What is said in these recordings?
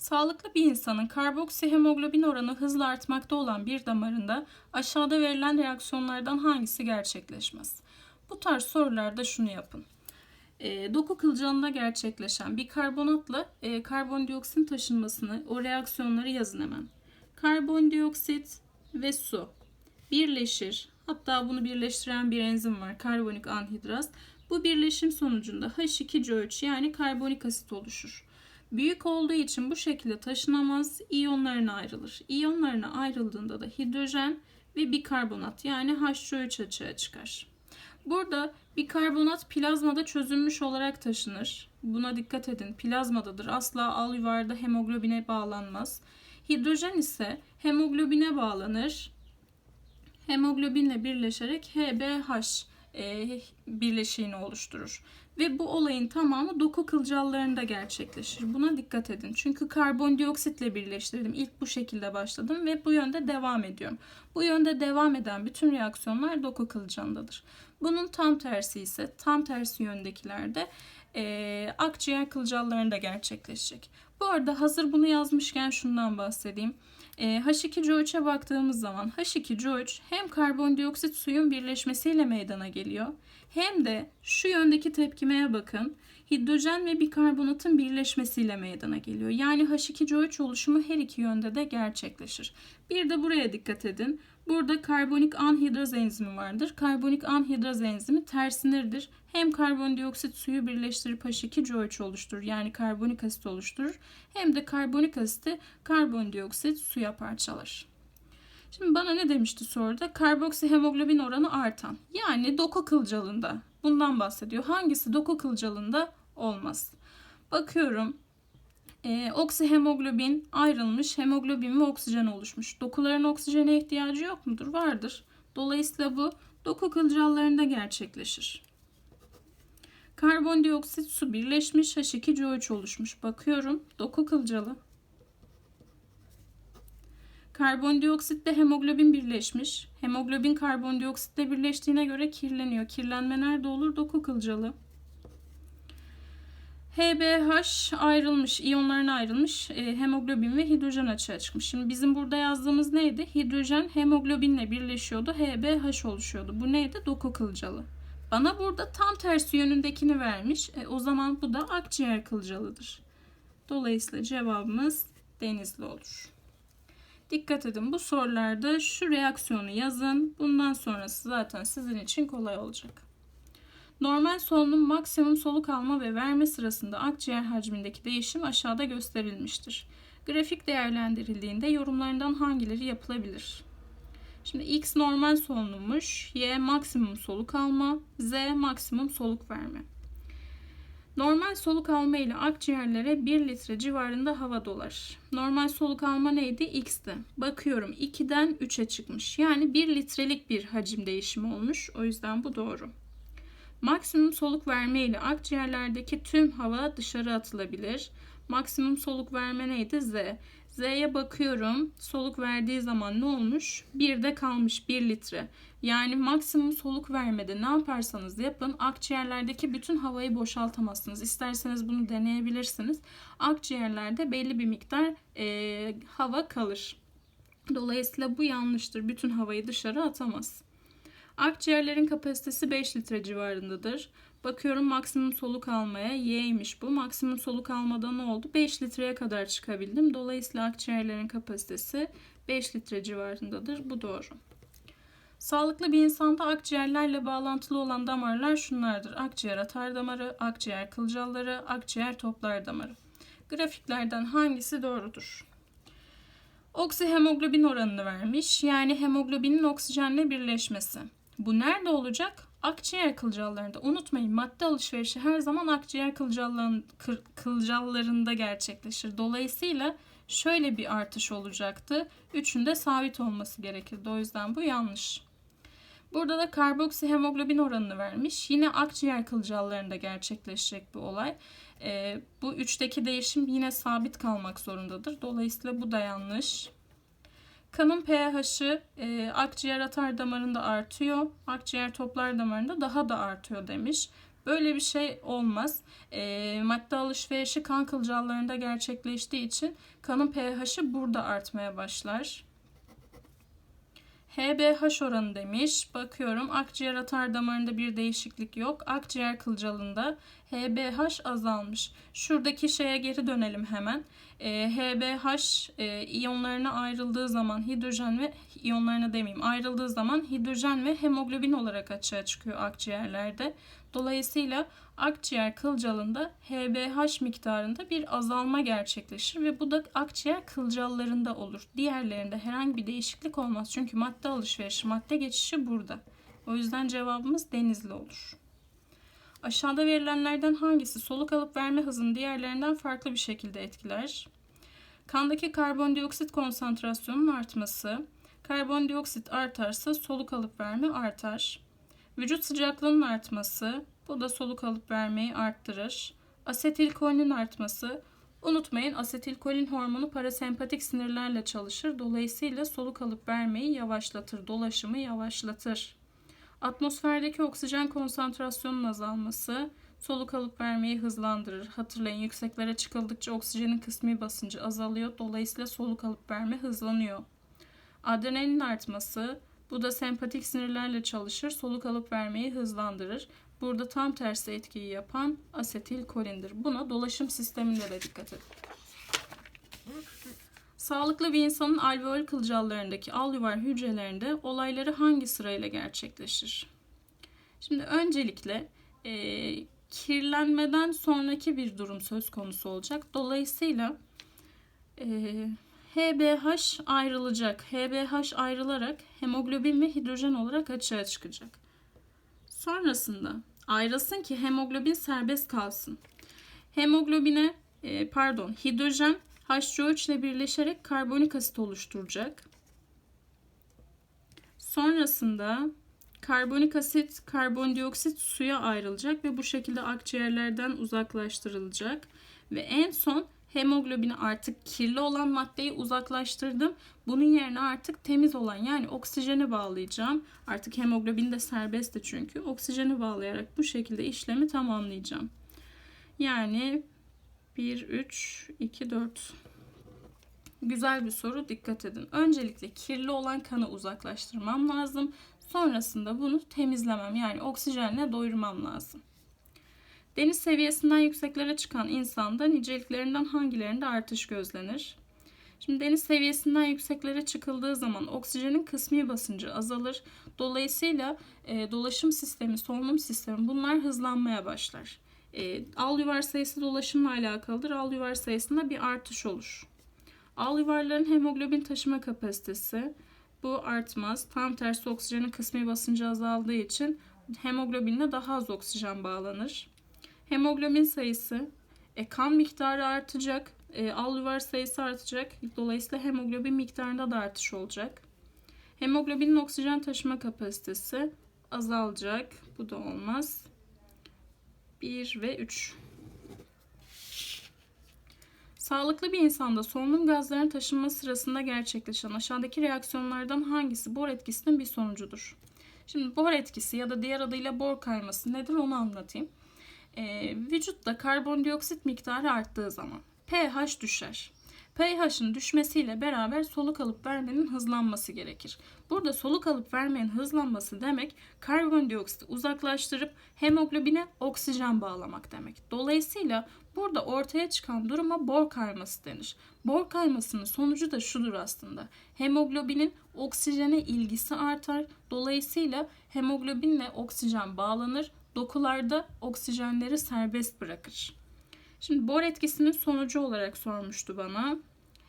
Sağlıklı bir insanın karboksihemoglobin oranı hızla artmakta olan bir damarında aşağıda verilen reaksiyonlardan hangisi gerçekleşmez? Bu tarz sorularda şunu yapın. E, doku kılcalında gerçekleşen bir karbonatla e, karbondioksit taşınmasını, o reaksiyonları yazın hemen. Karbondioksit ve su birleşir. Hatta bunu birleştiren bir enzim var. Karbonik anhidraz. Bu birleşim sonucunda H2COH yani karbonik asit oluşur. Büyük olduğu için bu şekilde taşınamaz, iyonlarına ayrılır. İyonlarına ayrıldığında da hidrojen ve bikarbonat yani H3 açığa çıkar. Burada bikarbonat plazmada çözülmüş olarak taşınır. Buna dikkat edin. Plazmadadır. Asla al yuvarda hemoglobine bağlanmaz. Hidrojen ise hemoglobine bağlanır. Hemoglobinle birleşerek HBH e, birleşiğini oluşturur. Ve bu olayın tamamı doku kılcallarında gerçekleşir. Buna dikkat edin. Çünkü karbondioksitle birleştirdim. İlk bu şekilde başladım ve bu yönde devam ediyorum. Bu yönde devam eden bütün reaksiyonlar doku kılcalındadır. Bunun tam tersi ise tam tersi yöndekilerde e, akciğer kılcallarında gerçekleşecek. Bu arada hazır bunu yazmışken şundan bahsedeyim. E, H2COH'e baktığımız zaman H2COH hem karbondioksit suyun birleşmesiyle meydana geliyor hem de şu yöndeki tepkimeye bakın. Hidrojen ve bikarbonatın birleşmesiyle meydana geliyor. Yani H2COH oluşumu her iki yönde de gerçekleşir. Bir de buraya dikkat edin. Burada karbonik anhidraz enzimi vardır. Karbonik anhidraz enzimi tersinirdir. Hem karbondioksit suyu birleştirip H2COH oluşturur. Yani karbonik asit oluşturur. Hem de karbonik asiti karbondioksit suya parçalar. Şimdi bana ne demişti soruda? Karboksihemoglobin oranı artan. Yani doku kılcalında. Bundan bahsediyor. Hangisi doku kılcalında olmaz? Bakıyorum. E, oksihemoglobin ayrılmış. Hemoglobin ve oksijen oluşmuş. Dokuların oksijene ihtiyacı yok mudur? Vardır. Dolayısıyla bu doku kılcallarında gerçekleşir. Karbondioksit su birleşmiş H2COH oluşmuş. Bakıyorum. Doku kılcalı. Karbondioksitle hemoglobin birleşmiş. Hemoglobin karbondioksitle birleştiğine göre kirleniyor. Kirlenme nerede olur? Doku kılcalı. HBH ayrılmış, iyonlarına ayrılmış e, hemoglobin ve hidrojen açığa çıkmış. Şimdi bizim burada yazdığımız neydi? Hidrojen hemoglobinle birleşiyordu, HBH oluşuyordu. Bu neydi? Doku kılcalı. Bana burada tam tersi yönündekini vermiş. E, o zaman bu da akciğer kılcalıdır. Dolayısıyla cevabımız denizli olur. Dikkat edin bu sorularda şu reaksiyonu yazın. Bundan sonrası zaten sizin için kolay olacak. Normal solunum maksimum soluk alma ve verme sırasında akciğer hacmindeki değişim aşağıda gösterilmiştir. Grafik değerlendirildiğinde yorumlarından hangileri yapılabilir? Şimdi X normal solunummuş, Y maksimum soluk alma, Z maksimum soluk verme. Normal soluk alma ile akciğerlere 1 litre civarında hava dolar. Normal soluk alma neydi? X'ti. Bakıyorum 2'den 3'e çıkmış. Yani 1 litrelik bir hacim değişimi olmuş. O yüzden bu doğru. Maksimum soluk verme ile akciğerlerdeki tüm hava dışarı atılabilir. Maksimum soluk verme neydi? Z. Z'ye bakıyorum. Soluk verdiği zaman ne olmuş? 1'de kalmış 1 litre. Yani maksimum soluk vermede ne yaparsanız yapın akciğerlerdeki bütün havayı boşaltamazsınız. İsterseniz bunu deneyebilirsiniz. Akciğerlerde belli bir miktar e, hava kalır. Dolayısıyla bu yanlıştır. Bütün havayı dışarı atamaz. Akciğerlerin kapasitesi 5 litre civarındadır. Bakıyorum maksimum soluk almaya Y'ymiş bu. Maksimum soluk almada ne oldu? 5 litreye kadar çıkabildim. Dolayısıyla akciğerlerin kapasitesi 5 litre civarındadır. Bu doğru. Sağlıklı bir insanda akciğerlerle bağlantılı olan damarlar şunlardır. Akciğer atar damarı, akciğer kılcalları, akciğer toplar damarı. Grafiklerden hangisi doğrudur? Oksihemoglobin oranını vermiş. Yani hemoglobinin oksijenle birleşmesi. Bu nerede olacak? Akciğer kılcallarında. Unutmayın madde alışverişi her zaman akciğer kılcallarında gerçekleşir. Dolayısıyla şöyle bir artış olacaktı. Üçünde sabit olması gerekirdi. O yüzden bu yanlış. Burada da karboksihemoglobin oranını vermiş. Yine akciğer kılcallarında gerçekleşecek bu olay. E, bu üçteki değişim yine sabit kalmak zorundadır. Dolayısıyla bu da yanlış. Kanın pH'i e, akciğer atar damarında artıyor. Akciğer toplar damarında daha da artıyor demiş. Böyle bir şey olmaz. E, madde alışverişi kan kılcallarında gerçekleştiği için kanın pH'i burada artmaya başlar. HBH oranı demiş. Bakıyorum akciğer atar damarında bir değişiklik yok. Akciğer kılcalında HBH azalmış. Şuradaki şeye geri dönelim hemen. E, HBH e, iyonlarına ayrıldığı zaman hidrojen ve iyonlarına demeyeyim ayrıldığı zaman hidrojen ve hemoglobin olarak açığa çıkıyor akciğerlerde. Dolayısıyla akciğer kılcalında HBH miktarında bir azalma gerçekleşir ve bu da akciğer kılcallarında olur. Diğerlerinde herhangi bir değişiklik olmaz. Çünkü madde alışverişi, madde geçişi burada. O yüzden cevabımız denizli olur. Aşağıda verilenlerden hangisi soluk alıp verme hızını diğerlerinden farklı bir şekilde etkiler? Kandaki karbondioksit konsantrasyonunun artması. Karbondioksit artarsa soluk alıp verme artar. Vücut sıcaklığının artması. Bu da soluk alıp vermeyi arttırır. Asetilkolinin artması. Unutmayın asetilkolin hormonu parasempatik sinirlerle çalışır. Dolayısıyla soluk alıp vermeyi yavaşlatır. Dolaşımı yavaşlatır. Atmosferdeki oksijen konsantrasyonunun azalması soluk alıp vermeyi hızlandırır. Hatırlayın yükseklere çıkıldıkça oksijenin kısmi basıncı azalıyor. Dolayısıyla soluk alıp verme hızlanıyor. Adrenalin artması bu da sempatik sinirlerle çalışır. Soluk alıp vermeyi hızlandırır. Burada tam tersi etkiyi yapan asetilkolindir. Buna dolaşım sisteminde de dikkat edin. Sağlıklı bir insanın alveol kılcallarındaki alüvar hücrelerinde olayları hangi sırayla gerçekleşir? Şimdi öncelikle e, kirlenmeden sonraki bir durum söz konusu olacak. Dolayısıyla e, HBH ayrılacak. HBH ayrılarak hemoglobin ve hidrojen olarak açığa çıkacak. Sonrasında ayrılsın ki hemoglobin serbest kalsın. Hemoglobine e, pardon hidrojen HCO3 ile birleşerek karbonik asit oluşturacak. Sonrasında karbonik asit, karbondioksit suya ayrılacak ve bu şekilde akciğerlerden uzaklaştırılacak. Ve en son hemoglobini artık kirli olan maddeyi uzaklaştırdım. Bunun yerine artık temiz olan yani oksijeni bağlayacağım. Artık hemoglobin de serbestti çünkü. Oksijeni bağlayarak bu şekilde işlemi tamamlayacağım. Yani 1, 3, 2, 4. Güzel bir soru dikkat edin. Öncelikle kirli olan kanı uzaklaştırmam lazım. Sonrasında bunu temizlemem yani oksijenle doyurmam lazım. Deniz seviyesinden yükseklere çıkan insanda niceliklerinden hangilerinde artış gözlenir? Şimdi deniz seviyesinden yükseklere çıkıldığı zaman oksijenin kısmi basıncı azalır. Dolayısıyla e, dolaşım sistemi, solunum sistemi bunlar hızlanmaya başlar. E, al yuvar sayısı dolaşımla alakalıdır. Al yuvar sayısında bir artış olur. Al yuvarların hemoglobin taşıma kapasitesi bu artmaz. Tam tersi oksijenin kısmi basıncı azaldığı için hemoglobinle daha az oksijen bağlanır. Hemoglobin sayısı, e, kan miktarı artacak, e, alüvar sayısı artacak. Dolayısıyla hemoglobin miktarında da artış olacak. Hemoglobinin oksijen taşıma kapasitesi azalacak. Bu da olmaz. 1 ve 3. Sağlıklı bir insanda solunum gazlarının taşınma sırasında gerçekleşen aşağıdaki reaksiyonlardan hangisi bor etkisinin bir sonucudur? Şimdi bor etkisi ya da diğer adıyla bor kayması nedir onu anlatayım. Ee, vücutta karbondioksit miktarı arttığı zaman pH düşer pH'ın düşmesiyle beraber soluk alıp vermenin hızlanması gerekir. Burada soluk alıp vermenin hızlanması demek karbondioksiti uzaklaştırıp hemoglobine oksijen bağlamak demek. Dolayısıyla burada ortaya çıkan duruma bor kayması denir. Bor kaymasının sonucu da şudur aslında. Hemoglobinin oksijene ilgisi artar. Dolayısıyla hemoglobinle oksijen bağlanır. Dokularda oksijenleri serbest bırakır. Şimdi bor etkisinin sonucu olarak sormuştu bana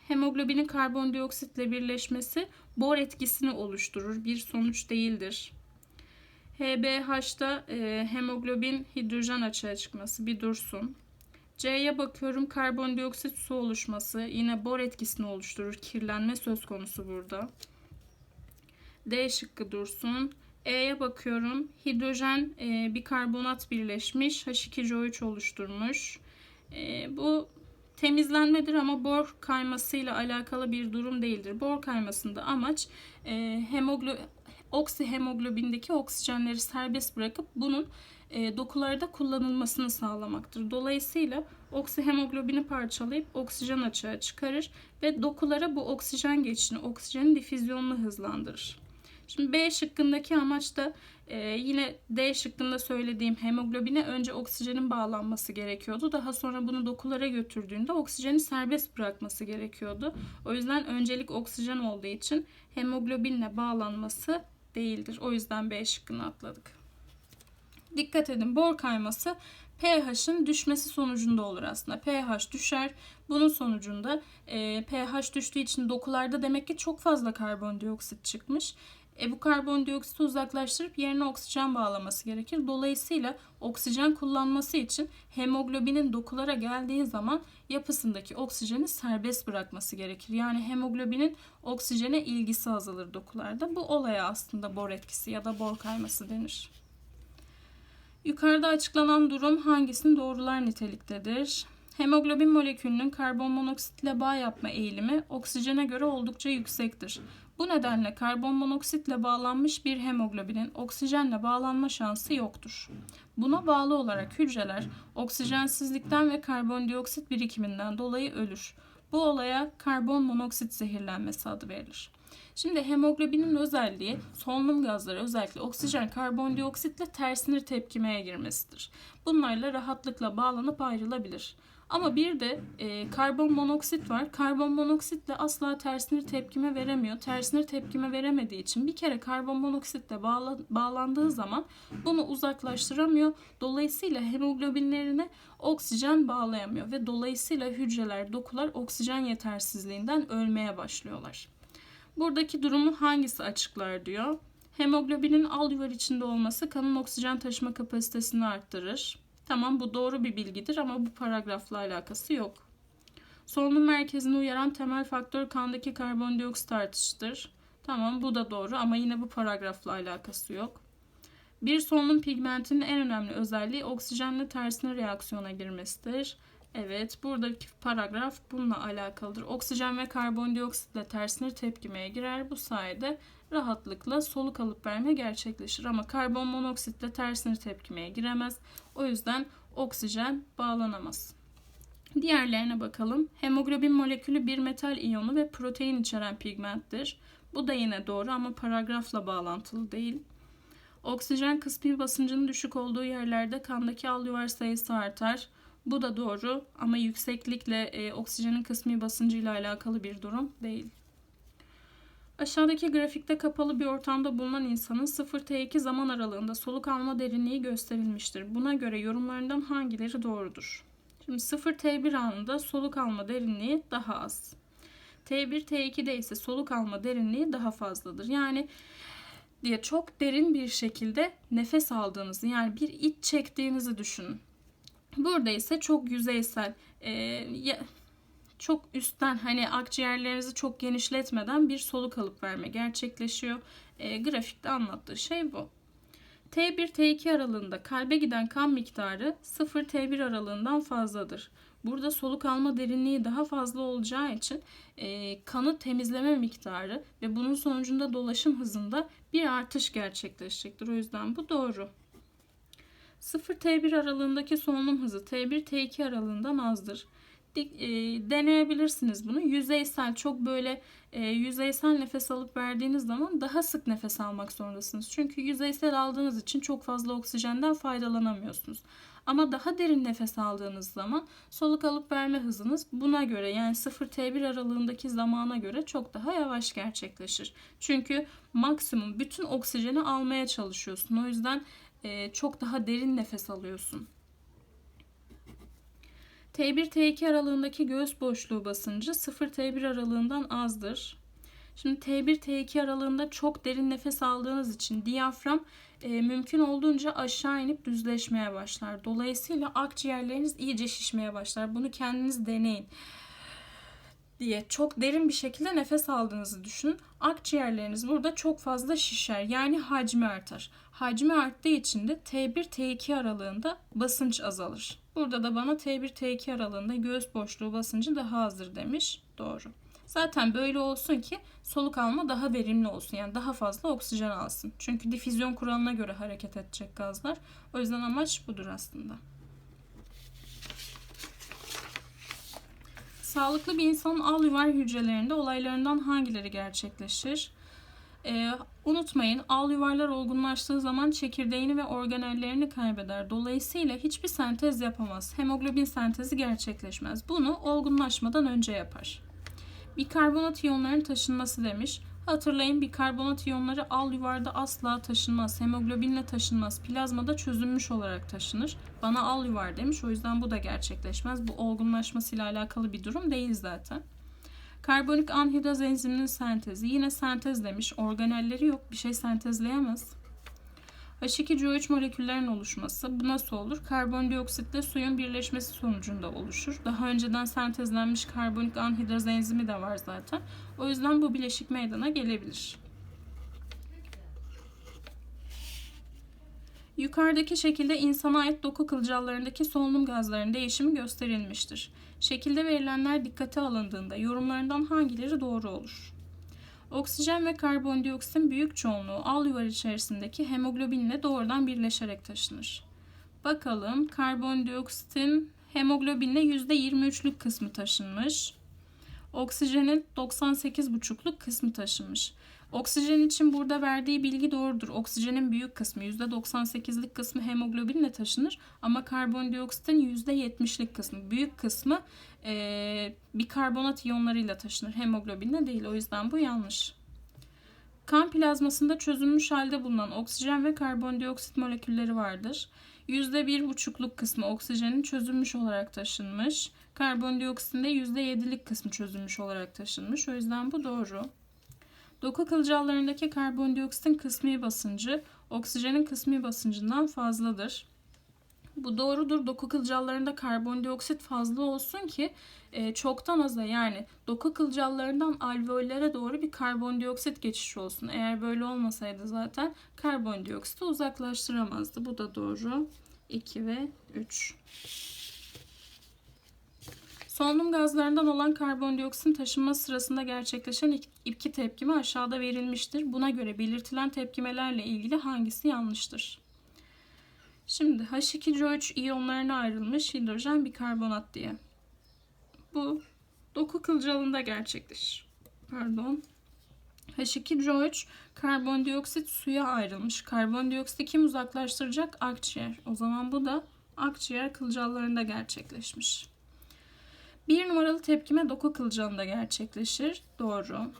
hemoglobinin karbondioksitle birleşmesi bor etkisini oluşturur. Bir sonuç değildir. HBH'da e, hemoglobin hidrojen açığa çıkması bir dursun. C'ye bakıyorum karbondioksit su oluşması yine bor etkisini oluşturur. Kirlenme söz konusu burada. D şıkkı dursun. E'ye bakıyorum. Hidrojen e, bir karbonat birleşmiş. H2CO3 oluşturmuş. E, bu temizlenmedir ama bor kaymasıyla alakalı bir durum değildir. Bor kaymasında amaç e, hemoglo oksihemoglobindeki oksijenleri serbest bırakıp bunun e, dokularda kullanılmasını sağlamaktır. Dolayısıyla oksihemoglobini parçalayıp oksijen açığa çıkarır ve dokulara bu oksijen geçişini, oksijenin difüzyonunu hızlandırır. Şimdi B şıkkındaki amaç da e, yine D şıkkında söylediğim hemoglobine önce oksijenin bağlanması gerekiyordu. Daha sonra bunu dokulara götürdüğünde oksijeni serbest bırakması gerekiyordu. O yüzden öncelik oksijen olduğu için hemoglobinle bağlanması değildir. O yüzden B şıkkını atladık. Dikkat edin bor kayması pH'ın düşmesi sonucunda olur aslında. pH düşer. Bunun sonucunda e, pH düştüğü için dokularda demek ki çok fazla karbondioksit çıkmış. E, bu karbondioksiti uzaklaştırıp yerine oksijen bağlaması gerekir. Dolayısıyla oksijen kullanması için hemoglobinin dokulara geldiği zaman yapısındaki oksijeni serbest bırakması gerekir. Yani hemoglobinin oksijene ilgisi azalır dokularda. Bu olaya aslında bor etkisi ya da bor kayması denir. Yukarıda açıklanan durum hangisini doğrular niteliktedir? Hemoglobin molekülünün karbon monoksitle bağ yapma eğilimi oksijene göre oldukça yüksektir. Bu nedenle karbon monoksitle bağlanmış bir hemoglobinin oksijenle bağlanma şansı yoktur. Buna bağlı olarak hücreler oksijensizlikten ve karbondioksit birikiminden dolayı ölür. Bu olaya karbon monoksit zehirlenmesi adı verilir. Şimdi hemoglobinin özelliği solunum gazları özellikle oksijen karbondioksitle tersinir tepkimeye girmesidir. Bunlarla rahatlıkla bağlanıp ayrılabilir. Ama bir de e, karbon monoksit var. Karbon monoksitle asla tersinir tepkime veremiyor. Tersinir tepkime veremediği için bir kere karbon monoksitle bağla, bağlandığı zaman bunu uzaklaştıramıyor. Dolayısıyla hemoglobinlerine oksijen bağlayamıyor ve dolayısıyla hücreler, dokular oksijen yetersizliğinden ölmeye başlıyorlar. Buradaki durumu hangisi açıklar diyor. Hemoglobinin alüvar içinde olması kanın oksijen taşıma kapasitesini arttırır. Tamam bu doğru bir bilgidir ama bu paragrafla alakası yok. Solunum merkezini uyaran temel faktör kandaki karbondioksit artışıdır. Tamam bu da doğru ama yine bu paragrafla alakası yok. Bir solunum pigmentinin en önemli özelliği oksijenle tersine reaksiyona girmesidir. Evet, buradaki paragraf bununla alakalıdır. Oksijen ve karbondioksitle tersine tepkimeye girer. Bu sayede rahatlıkla soluk alıp verme gerçekleşir. Ama karbon monoksitle tersine tepkimeye giremez. O yüzden oksijen bağlanamaz. Diğerlerine bakalım. Hemoglobin molekülü bir metal iyonu ve protein içeren pigmenttir. Bu da yine doğru ama paragrafla bağlantılı değil. Oksijen kısmi basıncının düşük olduğu yerlerde kandaki alüvar sayısı artar. Bu da doğru ama yükseklikle e, oksijenin kısmi basıncıyla alakalı bir durum değil. Aşağıdaki grafikte kapalı bir ortamda bulunan insanın 0-T2 zaman aralığında soluk alma derinliği gösterilmiştir. Buna göre yorumlarından hangileri doğrudur? Şimdi 0-T1 anında soluk alma derinliği daha az. T1, T2'de ise soluk alma derinliği daha fazladır. Yani diye çok derin bir şekilde nefes aldığınızı yani bir iç çektiğinizi düşünün. Burada ise çok yüzeysel, e, çok üstten hani akciğerlerinizi çok genişletmeden bir soluk alıp verme gerçekleşiyor. E, grafikte anlattığı şey bu. T1-T2 aralığında kalbe giden kan miktarı 0-T1 aralığından fazladır. Burada soluk alma derinliği daha fazla olacağı için e, kanı temizleme miktarı ve bunun sonucunda dolaşım hızında bir artış gerçekleşecektir. O yüzden bu doğru. 0-T1 aralığındaki solunum hızı T1-T2 aralığından azdır. E, deneyebilirsiniz bunu. Yüzeysel çok böyle e, yüzeysel nefes alıp verdiğiniz zaman daha sık nefes almak zorundasınız. Çünkü yüzeysel aldığınız için çok fazla oksijenden faydalanamıyorsunuz. Ama daha derin nefes aldığınız zaman soluk alıp verme hızınız buna göre yani 0-T1 aralığındaki zamana göre çok daha yavaş gerçekleşir. Çünkü maksimum bütün oksijeni almaya çalışıyorsun. O yüzden e, çok daha derin nefes alıyorsun. T1-T2 aralığındaki göğüs boşluğu basıncı 0-T1 aralığından azdır. Şimdi T1-T2 aralığında çok derin nefes aldığınız için diyafram e, mümkün olduğunca aşağı inip düzleşmeye başlar. Dolayısıyla akciğerleriniz iyice şişmeye başlar. Bunu kendiniz deneyin diye çok derin bir şekilde nefes aldığınızı düşünün. Akciğerleriniz burada çok fazla şişer. Yani hacmi artar. Hacmi arttığı için de T1-T2 aralığında basınç azalır. Burada da bana T1-T2 aralığında göğüs boşluğu basıncı daha azdır demiş. Doğru. Zaten böyle olsun ki soluk alma daha verimli olsun. Yani daha fazla oksijen alsın. Çünkü difüzyon kuralına göre hareket edecek gazlar. O yüzden amaç budur aslında. Sağlıklı bir insanın alüvar hücrelerinde olaylarından hangileri gerçekleşir? Ee, unutmayın alüvarlar olgunlaştığı zaman çekirdeğini ve organellerini kaybeder. Dolayısıyla hiçbir sentez yapamaz. Hemoglobin sentezi gerçekleşmez. Bunu olgunlaşmadan önce yapar. Bikarbonat iyonlarının taşınması demiş. Hatırlayın bikarbonat iyonları al yuvarda asla taşınmaz. Hemoglobinle taşınmaz. Plazmada çözünmüş olarak taşınır. Bana al yuvar demiş. O yüzden bu da gerçekleşmez. Bu olgunlaşmasıyla alakalı bir durum değil zaten. Karbonik anhidraz enziminin sentezi. Yine sentez demiş. Organelleri yok. Bir şey sentezleyemez. H2CO3 moleküllerin oluşması. Bu nasıl olur? Karbondioksitle suyun birleşmesi sonucunda oluşur. Daha önceden sentezlenmiş karbonik anhidraz enzimi de var zaten. O yüzden bu bileşik meydana gelebilir. Yukarıdaki şekilde insana ait doku kılcallarındaki solunum gazlarının değişimi gösterilmiştir. Şekilde verilenler dikkate alındığında yorumlarından hangileri doğru olur? Oksijen ve karbondioksitin büyük çoğunluğu al yuvar içerisindeki hemoglobinle doğrudan birleşerek taşınır. Bakalım karbondioksitin hemoglobinle %23'lük kısmı taşınmış. Oksijenin 98,5'luk kısmı taşınmış. Oksijen için burada verdiği bilgi doğrudur. Oksijenin büyük kısmı %98'lik kısmı hemoglobinle taşınır ama karbondioksitin %70'lik kısmı büyük kısmı e, bikarbonat iyonlarıyla taşınır. Hemoglobinle değil. O yüzden bu yanlış. Kan plazmasında çözülmüş halde bulunan oksijen ve karbondioksit molekülleri vardır. %1,5'luk kısmı oksijenin çözülmüş olarak taşınmış. Karbondioksitin de %7'lik kısmı çözülmüş olarak taşınmış. O yüzden bu doğru. Doku kılcallarındaki karbondioksitin kısmi basıncı oksijenin kısmi basıncından fazladır. Bu doğrudur. Doku kılcallarında karbondioksit fazla olsun ki e, çoktan aza yani doku kılcallarından alveollere doğru bir karbondioksit geçişi olsun. Eğer böyle olmasaydı zaten karbondioksiti uzaklaştıramazdı. Bu da doğru. 2 ve 3. Solunum gazlarından olan karbondioksitin taşınması sırasında gerçekleşen iki tepkime aşağıda verilmiştir. Buna göre belirtilen tepkimelerle ilgili hangisi yanlıştır? Şimdi H2CO3 iyonlarına ayrılmış hidrojen bikarbonat diye. Bu doku kılcalında gerçekleşir. Pardon. H2CO3 karbondioksit suya ayrılmış. Karbondioksiti kim uzaklaştıracak? Akciğer. O zaman bu da akciğer kılcallarında gerçekleşmiş. Bir numaralı tepkime doku kılcalında gerçekleşir. Doğru.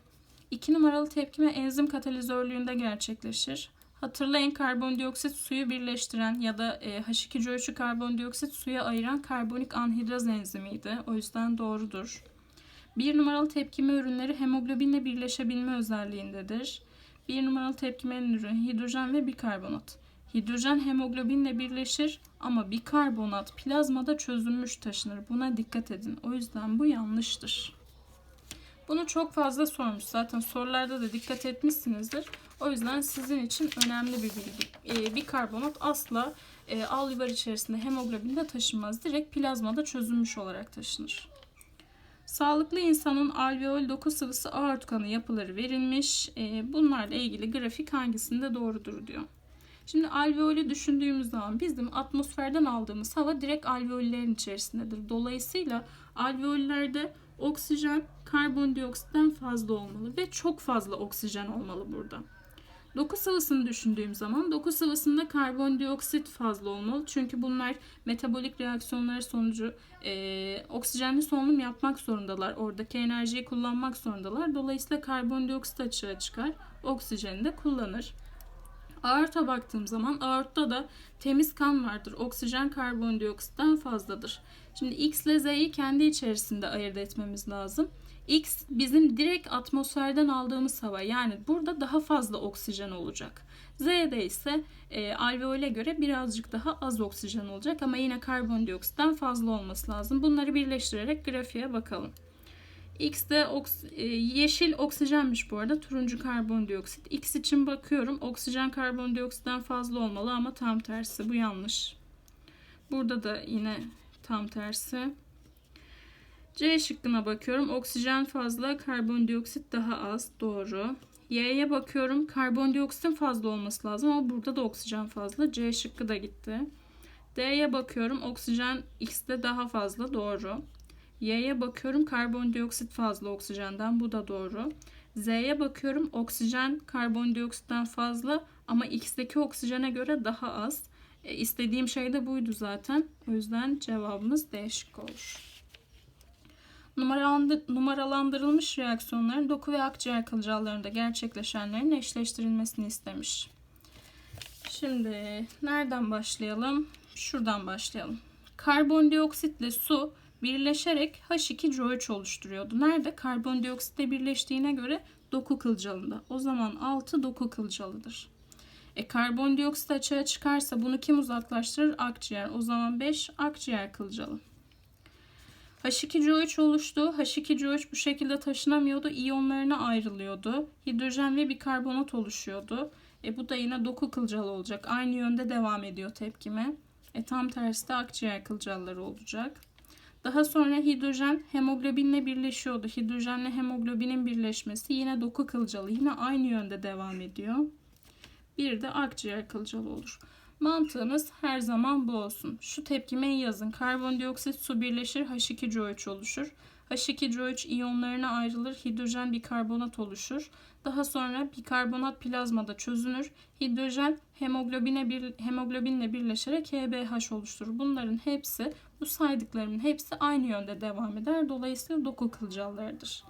İki numaralı tepkime enzim katalizörlüğünde gerçekleşir. Hatırlayın karbondioksit suyu birleştiren ya da e, H2CO3'ü karbondioksit suya ayıran karbonik anhidraz enzimiydi. O yüzden doğrudur. Bir numaralı tepkime ürünleri hemoglobinle birleşebilme özelliğindedir. Bir numaralı tepkimenin ürünü hidrojen ve bikarbonat. Hidrojen hemoglobinle birleşir ama bikarbonat plazmada çözülmüş taşınır. Buna dikkat edin. O yüzden bu yanlıştır. Bunu çok fazla sormuş. Zaten sorularda da dikkat etmişsinizdir. O yüzden sizin için önemli bir bilgi. E, bikarbonat asla e, alüvar içerisinde hemoglobinde taşınmaz. Direkt plazmada çözülmüş olarak taşınır. Sağlıklı insanın alveol doku sıvısı aort kanı yapıları verilmiş. E, bunlarla ilgili grafik hangisinde doğrudur diyor. Şimdi alveolü düşündüğümüz zaman bizim atmosferden aldığımız hava direkt alveollerin içerisindedir. Dolayısıyla alveollerde oksijen karbondioksitten fazla olmalı ve çok fazla oksijen olmalı burada. Doku sıvısını düşündüğüm zaman doku sıvısında karbondioksit fazla olmalı. Çünkü bunlar metabolik reaksiyonları sonucu e, oksijenli solunum yapmak zorundalar. Oradaki enerjiyi kullanmak zorundalar. Dolayısıyla karbondioksit açığa çıkar. Oksijeni de kullanır. Aorta baktığım zaman aortta da temiz kan vardır. Oksijen karbondioksitten fazladır. Şimdi X ile Z'yi kendi içerisinde ayırt etmemiz lazım. X bizim direkt atmosferden aldığımız hava. Yani burada daha fazla oksijen olacak. Z'de ise e, alveole göre birazcık daha az oksijen olacak ama yine karbondioksitten fazla olması lazım. Bunları birleştirerek grafiğe bakalım. X de oks e, yeşil oksijenmiş bu arada. Turuncu karbondioksit. X için bakıyorum. Oksijen karbondioksitten fazla olmalı ama tam tersi. Bu yanlış. Burada da yine tam tersi. C şıkkına bakıyorum. Oksijen fazla, karbondioksit daha az. Doğru. Y'ye bakıyorum. Karbondioksitin fazla olması lazım ama burada da oksijen fazla. C şıkkı da gitti. D'ye bakıyorum. Oksijen X'te daha fazla. Doğru. Y'ye bakıyorum. Karbondioksit fazla oksijenden. Bu da doğru. Z'ye bakıyorum. Oksijen karbondioksitten fazla ama X'teki oksijene göre daha az. E, istediğim şey de buydu zaten. O yüzden cevabımız D şıkkı olur. Numaralandı- numaralandırılmış reaksiyonların doku ve akciğer kılcallarında gerçekleşenlerin eşleştirilmesini istemiş. Şimdi nereden başlayalım? Şuradan başlayalım. Karbondioksitle su birleşerek H2CO3 oluşturuyordu. Nerede? Karbondioksitle birleştiğine göre doku kılcalında. O zaman 6 doku kılcalıdır. E karbondioksit açığa çıkarsa bunu kim uzaklaştırır? Akciğer. O zaman 5 akciğer kılcalı. H2CO3 oluştu. H2CO3 bu şekilde taşınamıyordu. İyonlarına ayrılıyordu. Hidrojen ve bikarbonat oluşuyordu. E bu da yine doku kılcalı olacak. Aynı yönde devam ediyor tepkime. E tam tersi de akciğer kılcalları olacak. Daha sonra hidrojen hemoglobinle birleşiyordu. Hidrojenle hemoglobinin birleşmesi yine doku kılcalı. Yine aynı yönde devam ediyor. Bir de akciğer kılcalı olur. Mantığımız her zaman bu olsun. Şu tepkimeyi yazın. Karbondioksit su birleşir H2CO3 oluşur. H2CO3 iyonlarına ayrılır. Hidrojen bikarbonat oluşur. Daha sonra bikarbonat plazmada çözünür. Hidrojen hemoglobine bir, hemoglobinle birleşerek HBH oluşturur. Bunların hepsi bu saydıklarımın hepsi aynı yönde devam eder. Dolayısıyla doku kılcallarıdır.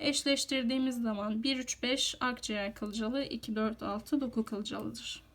Eşleştirdiğimiz zaman 1 3 5 akciğer kılcalı, 2 4 6 doku kılcalıdır.